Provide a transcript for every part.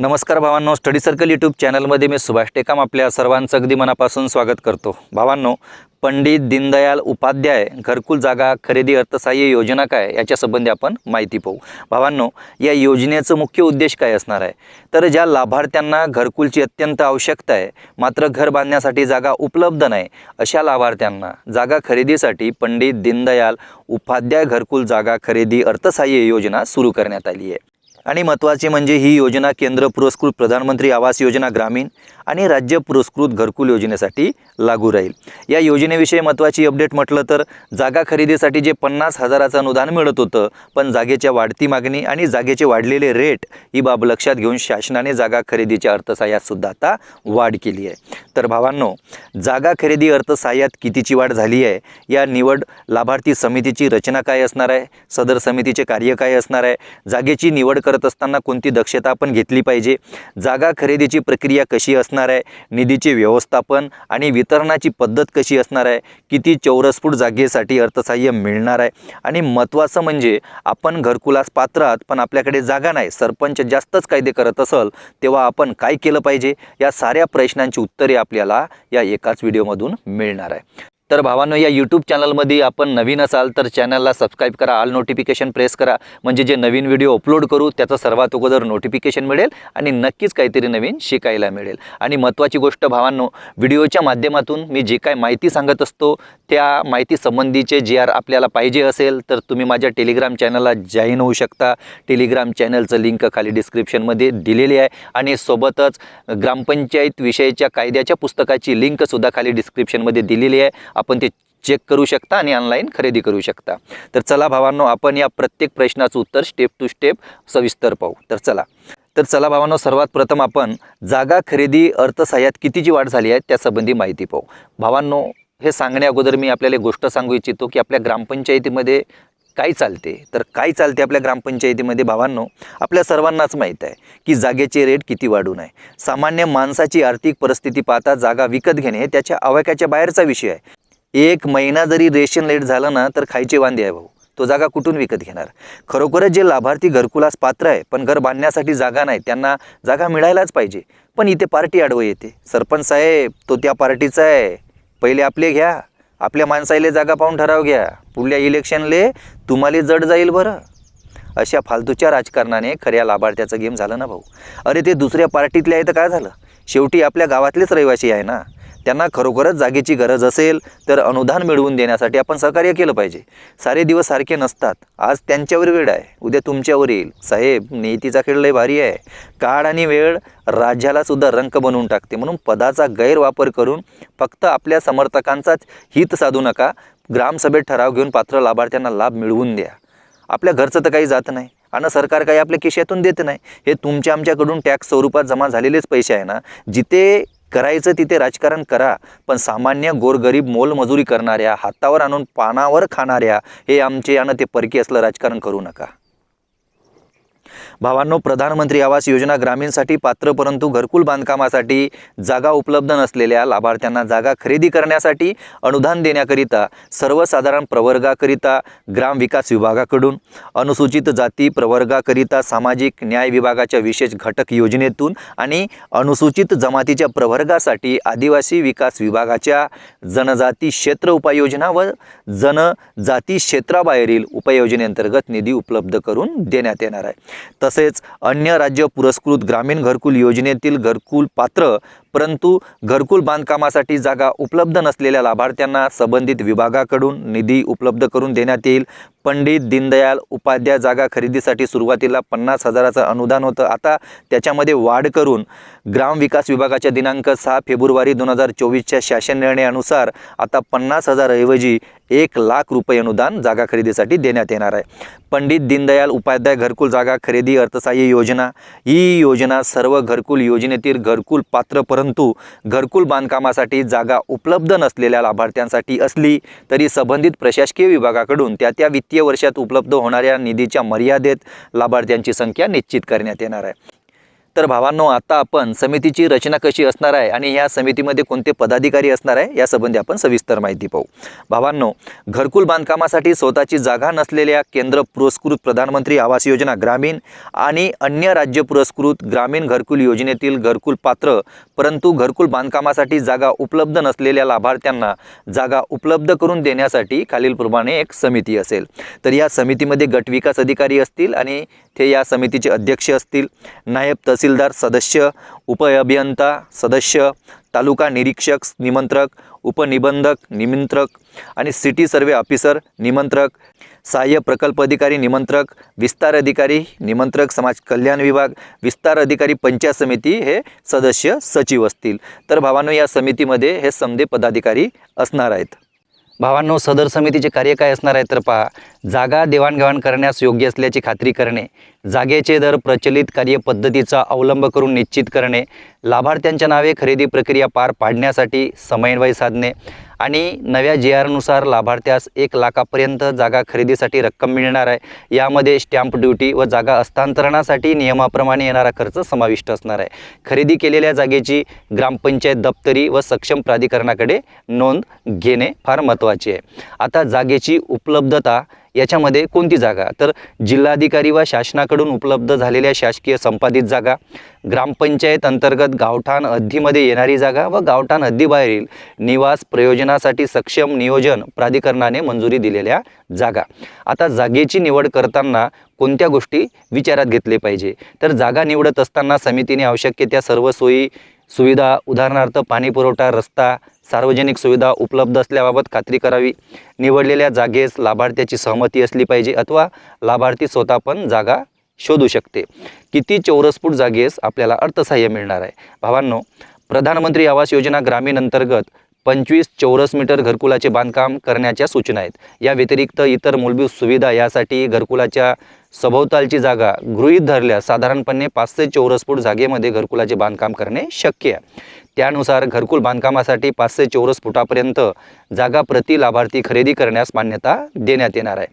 नमस्कार भावांनो study circle YouTube चॅनलमध्ये मी सुभाष टेकाम आपल्या सर्वांचं अगदी मनापासून स्वागत करतो. भावांनो पंडित दीनदयाल उपाध्याय घरकुल जागा खरेदी अर्थसहाय्य योजना काय याच्यासंबंधी आपण माहिती पाहू. भावांनो या योजनेचं मुख्य उद्देश काय असणार आहे? तर ज्या लाभार्थ्यांना घरकुलची अत्यंत आवश्यकता आहे मात्र घर बांधण्यासाठी जागा उपलब्ध नाही अशा लाभार्थ्यांना जागा खरेदीसाठी पंडित दीनदयाल उपाध्याय घरकुल जागा खरेदी अर्थसहाय्य योजना सुरू करण्यात आली आहे. आणि महत्त्वाचे म्हणजे ही योजना केंद्र पुरस्कृत प्रधानमंत्री आवास योजना ग्रामीण आणि राज्य पुरस्कृत घरकुल योजनेसाठी लागू राहील. या योजनेविषयी महत्त्वाची अपडेट म्हटलं तर जागा खरेदीसाठी जे पन्नास हजाराचं अनुदान मिळत होतं पण जागेच्या वाढती मागणी आणि जागेचे वाढलेले रेट ही बाब लक्षात घेऊन शासनाने जागा खरेदीच्या अर्थसहाय्यातसुद्धा आता वाढ केली आहे. तर भावांनो जागा खरेदी अर्थसहाय्यात कितीची वाढ झाली आहे? या निवड लाभार्थी समितीची रचना काय असणार आहे? सदर समितीचे कार्य काय असणार आहे? जागेची निवड करत असताना कोणती दक्षता आपण घेतली पाहिजे? जागा खरेदीची प्रक्रिया कशी असणार आहे? निधीचे व्यवस्थापन आणि वितरणाची पद्धत कशी असणार आहे? किती चौरस फूट जागेसाठी अर्थसहाय्य मिळणार आहे? आणि महत्त्वाचं म्हणजे आपण घरकुलास पात्र आहात पण आपल्याकडे जागा नाही. सरपंच जास्तच कायदे करत असल तेव्हा आपण काय केलं पाहिजे? या साऱ्या प्रश्नांची उत्तरे आपल्याला या एकाच व्हिडिओमधून मिळणार आहे. तर भावांनो या यूट्यूब चॅनलमध्ये आपण नवीन असाल तर चॅनलला सबस्क्राईब करा आल नोटिफिकेशन प्रेस करा. म्हणजे जे नवीन व्हिडिओ अपलोड करू त्याचं सर्वात अगोदर नोटिफिकेशन मिळेल आणि नक्कीच काहीतरी नवीन शिकायला मिळेल. आणि महत्त्वाची गोष्ट भावांनो व्हिडिओच्या माध्यमातून मी जे काय माहिती सांगत असतो त्या माहिती संबंधीचे जे आर आपल्याला पाहिजे असेल तर तुम्ही माझ्या टेलिग्राम चॅनलला जॉईन होऊ शकता. टेलिग्राम चॅनलचं लिंक खाली डिस्क्रिप्शनमध्ये दिलेली आहे. आणि सोबतच ग्रामपंचायत विषयीच्या कायद्याच्या पुस्तकाची लिंकसुद्धा खाली डिस्क्रिप्शनमध्ये दिलेली आहे. आपण ते चेक करू शकता आणि ऑनलाईन खरेदी करू शकता. तर चला भावांनो आपण या प्रत्येक प्रश्नाचं उत्तर स्टेप टू स्टेप सविस्तर पाहू. तर चला. तर चला भावांनो सर्वात प्रथम आपण जागा खरेदी अर्थसहाय्यात कितीची वाढ झाली आहे त्यासंबंधी माहिती पाहू. भावांनो हे सांगण्या अगोदर मी आपल्याला गोष्ट सांगू इच्छितो की आपल्या ग्रामपंचायतीमध्ये काय चालते? तर काय चालते आपल्या ग्रामपंचायतीमध्ये भावांनो? आपल्या सर्वांनाच माहीत आहे की जागेचे रेट किती वाढून आहे. सामान्य माणसाची आर्थिक परिस्थिती पाहता जागा विकत घेणे हे त्याच्या आवाक्याच्या बाहेरचा विषय आहे. एक महिना जरी रेशन लेट झालं ना तर खायचे वांदे आहे भाऊ. तो जागा कुठून विकत घेणार? खरोखरच जे लाभार्थी घरकुलास पात्र आहे पण घर बांधण्यासाठी जागा नाही त्यांना जागा मिळायलाच पाहिजे. पण इथे पार्टी आडवं येते. सरपंच साहेब तो त्या पार्टीचा आहे. पहिले आपले घ्या. आपल्या माणसाले जागा पाहून ठराव घ्या. पुढल्या इलेक्शनले तुम्हाला जड जाईल बरं. अशा फालतूच्या राजकारणाने खऱ्या लाभार्थ्याचं गेम झालं ना भाऊ. अरे ते दुसऱ्या पार्टीतले आहे तर काय झालं? शेवटी आपल्या गावातलेच रहिवासी आहे ना. त्यांना खरोखरच जागेची गरज असेल तर अनुदान मिळवून देण्यासाठी आपण सहकार्य केलं पाहिजे. सारे दिवस सारखे नसतात. आज त्यांच्यावर वेळ आहे. उद्या तुमच्यावर येईल. साहेब नेहतीचा खेळ लय भारी आहे. काळ आणि वेळ राज्याला सुद्धा रंक बनवून टाकते. म्हणून पदाचा गैरवापर करून फक्त आपल्या समर्थकांचाच हित साधू नका. ग्रामसभेत ठराव घेऊन पात्र लाभार्थ्यांना लाभ मिळवून द्या. आपल्या घरचं तर काही जात नाही. आणि सरकार काही आपल्या खिशातून देत नाही. हे तुमच्या आमच्याकडून टॅक्स स्वरूपात जमा झालेलेच पैसे आहे ना? जिथे करायचं तिथे राजकारण करा पण सामान्य गोरगरीब मोलमजुरी करणाऱ्या हातावर आणून पानावर खाणाऱ्या हे आमचे यानं ते परकी असलं राजकारण करू नका. भावांनो प्रधानमंत्री आवास योजना ग्रामीणसाठी पात्र परंतु घरकुल बांधकामासाठी जागा उपलब्ध नसलेल्या लाभार्थ्यांना जागा खरेदी करण्यासाठी अनुदान देण्याकरिता सर्वसाधारण प्रवर्गाकरिता ग्राम विकास विभागाकडून अनुसूचित जाती प्रवर्गाकरिता सामाजिक न्याय विभागाच्या विशेष घटक योजनेतून आणि अनुसूचित जमातीच्या प्रवर्गासाठी आदिवासी विकास विभागाच्या जनजाती क्षेत्र उपाययोजना व जनजाती क्षेत्राबाहेरील उपाययोजनेअंतर्गत निधी उपलब्ध करून देण्यात येणार आहे. तसेच अन्य राज्य पुरस्कृत ग्रामीण घरकुल योजनेतील घरकुल पात्र परंतु घरकुल बांधकामासाठी जागा उपलब्ध नसलेल्या लाभार्थ्यांना संबंधित विभागाकडून निधी उपलब्ध करून देण्यात येईल. पंडित दीनदयाल उपाध्याय जागा खरेदीसाठी सुरुवातीला पन्नास हजाराचं अनुदान होतं. आता त्याच्यामध्ये वाढ करून ग्रामविकास विभागाच्या दिनांक सहा फेब्रुवारी दोन हजार चोवीसच्या शासन निर्णयानुसार आता पन्नास हजारऐवजी एक लाख रुपये अनुदान जागा खरेदीसाठी देण्यात येणार आहे. पंडित दीनदयाल उपाध्याय घरकुल जागा खरेदी अर्थसहाय्य योजना ही योजना सर्व घरकुल योजनेतील घरकुल पात्र परंतु घरकुल बांधकामासाठी जागा उपलब्ध नसलेल्या लाभार्थ्यांसाठी असली तरी संबंधित प्रशासकीय विभागाकडून त्या त्या वित्तीय वर्षात उपलब्ध होणाऱ्या निधीच्या मर्यादेत लाभार्थ्यांची संख्या निश्चित करण्यात येणार आहे. तर भावांनो आता आपण समितीची रचना कशी असणार आहे आणि या समितीमध्ये कोणते पदाधिकारी असणार आहे या संबंधी आपण सविस्तर माहिती पाहू. भावांनो घरकुल बांधकामासाठी स्वतःची जागा नसलेल्या केंद्र पुरस्कृत प्रधानमंत्री आवास योजना ग्रामीण आणि अन्य राज्य पुरस्कृत ग्रामीण घरकुल योजनेतील घरकुल पात्र परंतु घरकुल बांधकामासाठी जागा उपलब्ध नसलेल्या लाभार्थ्यांना जागा उपलब्ध करून देण्यासाठी खालीलप्रमाणे एक समिती असेल. तर या समितीमध्ये गट विकास अधिकारी असतील आणि ते या समितीचे अध्यक्ष असतील. नायब तहसीलदार सदस्य उपअभियंता सदस्य तालुका निरीक्षक निमंत्रक उपनिबंधक निमंत्रक आणि सिटी सर्वे ऑफिसर निमंत्रक सहाय्य प्रकल्प अधिकारी निमंत्रक विस्तार अधिकारी निमंत्रक समाज कल्याण विभाग विस्तार अधिकारी पंचायत समिती हे सदस्य सचिव असतील. तर भावानो या समितीमध्ये हे समदे पदाधिकारी असणार आहेत. भावांनो सदर समितीचे कार्य काय असणार आहे तर पहा. जागा देवाणघेवाण करण्यास योग्य असल्याची खात्री करणे. जागेचे दर प्रचलित कार्यपद्धतीचा अवलंब करून निश्चित करणे. लाभार्थ्यांच्या नावे खरेदी प्रक्रिया पार पाडण्यासाठी समन्वय साधणे आणि नव्या जी आरनुसार लाभार्थ्यास एक लाखापर्यंत जागा खरेदीसाठी रक्कम मिळणार आहे. यामध्ये स्टॅम्प ड्युटी व जागा हस्तांतरणासाठी नियमाप्रमाणे येणारा खर्च समाविष्ट असणार आहे. खरेदी केलेल्या जागेची ग्रामपंचायत दप्तरी व सक्षम प्राधिकरणाकडे नोंद घेणे फार महत्त्वाचे आहे. आता जागेची उपलब्धता याच्यामध्ये कोणती जागा? तर जिल्हाधिकारी व शासनाकडून उपलब्ध झालेल्या शासकीय संपादित जागा ग्रामपंचायत अंतर्गत गावठाण हद्दीमध्ये येणारी जागा व गावठाण हद्दीबाहेरील निवास प्रयोजनासाठी सक्षम नियोजन प्राधिकरणाने मंजुरी दिलेल्या जागा. आता जागेची निवड करताना कोणत्या गोष्टी विचारात घेतले पाहिजे? तर जागा निवडत असताना समितीने आवश्यक त्या सर्व सोयी सुविधा उदाहरणार्थ पाणी पुरवठा रस्ता सार्वजनिक सुविधा उपलब्ध असल्याबाबत खात्री करावी. निवडलेल्या जागेस लाभार्थ्याची सहमती असली पाहिजे अथवा लाभार्थी स्वतः पण जागा शोधू शकते. किती चौरस फूट जागेस आपल्याला अर्थसहाय्य मिळणार आहे? भावांनो प्रधानमंत्री आवास योजना ग्रामीण अंतर्गत पंचवीस चौरस मीटर घरकुलाचे बांधकाम करण्याच्या सूचना आहेत. या व्यतिरिक्त इतर मूलभूत सुविधा यासाठी घरकुलाच्या सभोवतालची जागा गृहीत धरल्यास साधारणपणे पाचशे चौरस फूट जागेमध्ये घरकुलाचे बांधकाम करणे शक्य आहे. त्यानुसार घरकुल बांधकामासाठी पाचशे चौरस फुटापर्यंत जागा प्रति लाभार्थी खरेदी करण्यास मान्यता देण्यात येणार आहे.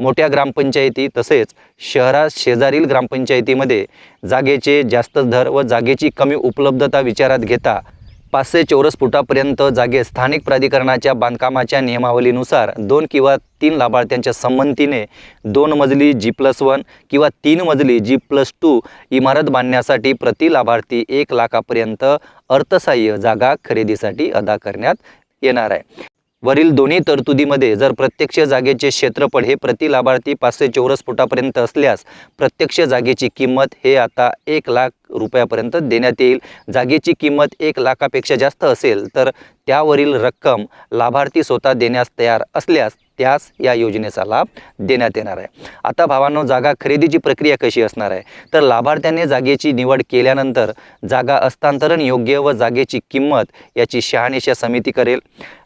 मोठ्या ग्रामपंचायती तसेच शहरात शेजारील ग्रामपंचायतीमध्ये जागेचे जास्त दर व जागेची कमी उपलब्धता विचारात घेता पाचशे चौरस फुटापर्यंत जागे स्थानिक प्राधिकरणाच्या बांधकामाच्या नियमावलीनुसार दोन किंवा तीन लाभार्थ्यांच्या संमतीने दोन मजली जी प्लस वन किंवा तीन मजली जी प्लस टू इमारत बांधण्यासाठी प्रति लाभार्थी एक लाखापर्यंत अर्थसहाय्य जागा खरेदीसाठी अदा करण्यात येणार आहे. वरील दोन्ही तरतुदीमध्ये जर प्रत्यक्ष जागेचे क्षेत्रफळ हे प्रति लाभार्थी पाचशे चौरस फुटापर्यंत असल्यास प्रत्यक्ष जागेची किंमत हे आता एक लाख रुपयापर्यंत देण्यात येईल. जागेची किंमत एक लाखापेक्षा जास्त असेल तर त्यावरील रक्कम लाभार्थी स्वतः देण्यास तयार असल्यास त्यास या योजनेचा लाभ देण्यात येणार आहे. आता भावांनो जागा खरेदीची प्रक्रिया कशी असणार आहे? तर लाभार्थ्याने जागेची निवड केल्यानंतर जागा हस्तांतरण योग्य व जागेची किंमत याची शहानिशा समिती करेल.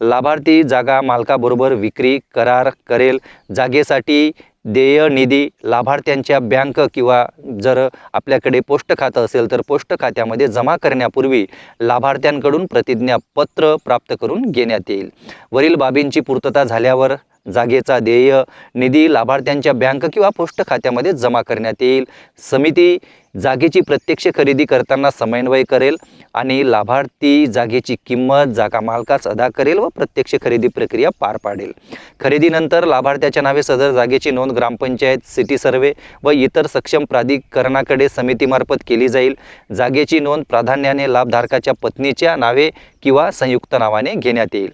लाभार्थी जागा मालकाबरोबर विक्री करार करेल. जागेसाठी देय निधी लाभार्थ्यांच्या बँक किंवा जर आपल्याकडे पोस्ट खातं असेल तर पोस्ट खात्यामध्ये जमा करण्यापूर्वी लाभार्थ्यांकडून प्रतिज्ञापत्र प्राप्त करून घेण्यात येईल. वरील बाबींची पूर्तता झाल्यावर जागेचा देय निधी लाभार्थ्यांच्या बँक किंवा पोस्ट खात्यामध्ये जमा करण्यात येईल. समिती जागेची प्रत्यक्ष खरेदी करताना समन्वय करेल आणि लाभार्थी जागेची किंमत जागा मालकास अदा करेल व प्रत्यक्ष खरेदी प्रक्रिया पार पाडेल. खरेदीनंतर लाभार्थ्याच्या नावे सदर जागेची नोंद ग्रामपंचायत सिटी सर्वे व इतर सक्षम प्राधिकरणाकडे समितीमार्फत केली जाईल. जागेची नोंद प्राधान्याने लाभधारकाच्या पत्नीच्या नावे किंवा संयुक्त नावाने घेण्यात येईल.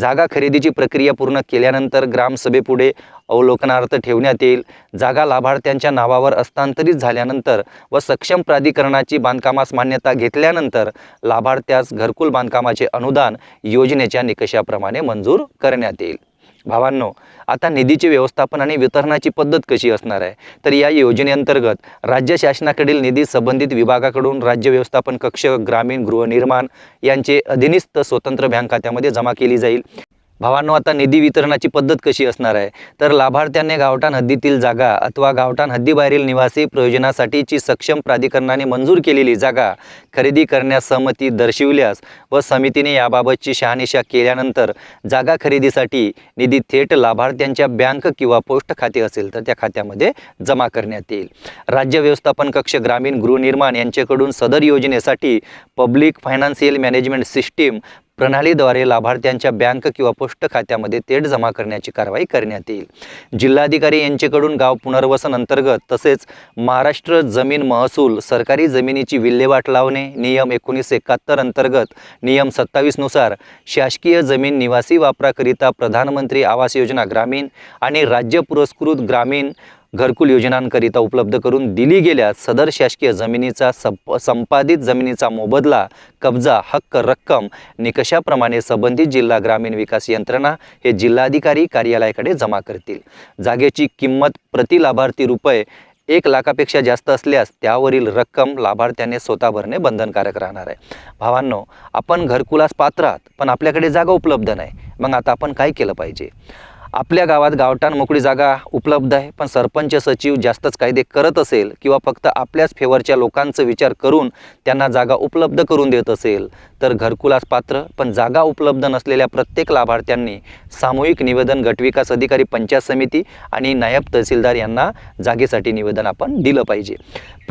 जागा खरेदीची प्रक्रिया पूर्ण केल्यानंतर ग्रामसभेपुढे अवलोकनार्थ ठेवण्यात येईल. जागा लाभार्थ्यांच्या नावावर हस्तांतरित झाल्यानंतर व सक्षम प्राधिकरणाची बांधकामास मान्यता घेतल्यानंतर लाभार्थ्यास घरकुल बांधकामाचे अनुदान योजनेच्या निकषाप्रमाणे मंजूर करण्यात येईल. भावांनो आता निधीचे व्यवस्थापन आणि वितरणाची पद्धत कशी असणार आहे? तर या योजनेअंतर्गत राज्य शासनाकडील निधी संबंधित विभागाकडून राज्य व्यवस्थापन कक्ष ग्रामीण गृहनिर्माण यांचे अधिनिस्त स्वतंत्र बँक खात्यामध्ये जमा केली जाईल. भावांनो आता निधी वितरणाची पद्धत कशी असणार आहे? तर लाभार्थ्यांनी गावठाण हद्दीतील जागा अथवा गावठाण हद्दीबाहेरील निवासी प्रयोजनासाठीची सक्षम प्राधिकरणाने मंजूर केलेली जागा खरेदी करण्यास सहमती दर्शविल्यास व समितीने याबाबतची शहानिशा केल्यानंतर जागा खरेदीसाठी निधी थेट लाभार्थ्यांच्या बँक किंवा पोस्ट खाते असेल तर त्या खात्यामध्ये जमा करण्यात येईल. राज्य व्यवस्थापन कक्ष ग्रामीण गृहनिर्माण यांच्याकडून सदर योजनेसाठी पब्लिक फायनान्शियल मॅनेजमेंट सिस्टीम प्रणालीद्वारे लाभार्थ्यांच्या बँक किंवा पोस्ट खात्यामध्ये थेट जमा करण्याची कारवाई करण्यात येईल. जिल्हाधिकारी यांच्याकडून गाव पुनर्वसन अंतर्गत तसेच महाराष्ट्र जमीन महसूल सरकारी जमिनीची विल्हेवाट लावणे नियम एकोणीसशे एकाहत्तर अंतर्गत नियम सत्तावीसनुसार शासकीय जमीन निवासी वापराकरिता प्रधानमंत्री आवास योजना ग्रामीण आणि राज्य पुरस्कृत ग्रामीण घरकुल योजनांकरिता उपलब्ध करून दिली गेल्यास सदर शासकीय जमिनीचा संपादित जमिनीचा मोबदला कब्जा हक्क रक्कम निकषाप्रमाणे संबंधित जिल्हा ग्रामीण विकास यंत्रणा हे जिल्हाधिकारी कार्यालयाकडे जमा करतील. जागेची किंमत प्रति लाभार्थी रुपये एक लाखापेक्षा जास्त असल्यास त्यावरील रक्कम लाभार्थ्याने स्वतः भरणे बंधनकारक राहणार आहे. भावांनो आपण घरकुलास पात्रात पण आपल्याकडे जागा उपलब्ध नाही. मग आता आपण काय केलं पाहिजे? आपल्या गावात गावठाण मोकळी जागा उपलब्ध आहे पण सरपंच सचिव जास्तच कायदे करत असेल किंवा फक्त आपल्याच फेवरच्या लोकांचा विचार करून त्यांना जागा उपलब्ध करून देत असेल तर घरकुलास पात्र पण जागा उपलब्ध नसलेल्या प्रत्येक लाभार्थ्यांनी सामूहिक निवेदन गटविकास अधिकारी पंचायत समिती आणि नायब तहसीलदार यांना जागेसाठी निवेदन आपण दिलं पाहिजे.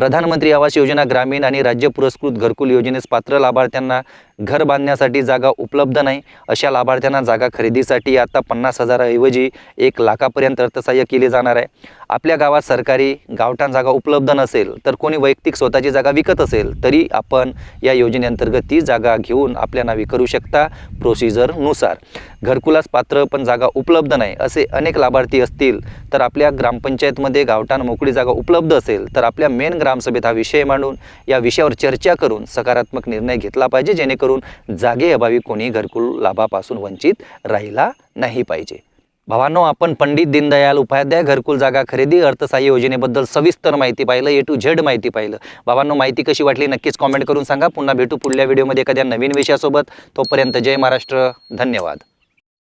प्रधानमंत्री आवास योजना ग्रामीण आणि राज्य पुरस्कृत घरकुल योजनेस पात्र लाभार्थ्यांना घर बांधण्यासाठी जागा उपलब्ध नाही अशा लाभार्थ्यांना जागा खरेदीसाठी आता पन्नास हजाराऐवजी एक लाखापर्यंत अर्थसहाय्य केले जाणार आहे. आपल्या गावात सरकारी गावठाण जागा उपलब्ध नसेल तर कोणी वैयक्तिक स्वतःची जागा विकत असेल तरी आपण या योजनेअंतर्गत ती जागा घेऊन आपल्या नावे करू शकता प्रोसिजरनुसार घरकुलास पात्र पण जागा उपलब्ध नाही असे अनेक लाभार्थी असतील तर आपल्या ग्रामपंचायतमध्ये गावठाण मोकळी जागा उपलब्ध असेल तर आपल्या मेन ग्रामसभेत हा विषय मांडून या विषयावर चर्चा करून सकारात्मक निर्णय घेतला पाहिजे जेणेकरून जागेअभावी कोणी घरकुल लाभापासून वंचित राहिला नाही पाहिजे. भावांनो आपण पंडित दीनदयाल उपाध्याय घरकुल जागा खरेदी अर्थसहाय्य योजनेबद्दल सविस्तर माहिती पाहिलं ए टू झेड माहिती पाहिलं. भावांनो माहिती कशी वाटली नक्कीच कॉमेंट करून सांगा. पुन्हा भेटू पुढल्या व्हिडिओमध्ये एखाद्या नवीन विषयासोबत. तोपर्यंत जय महाराष्ट्र. धन्यवाद.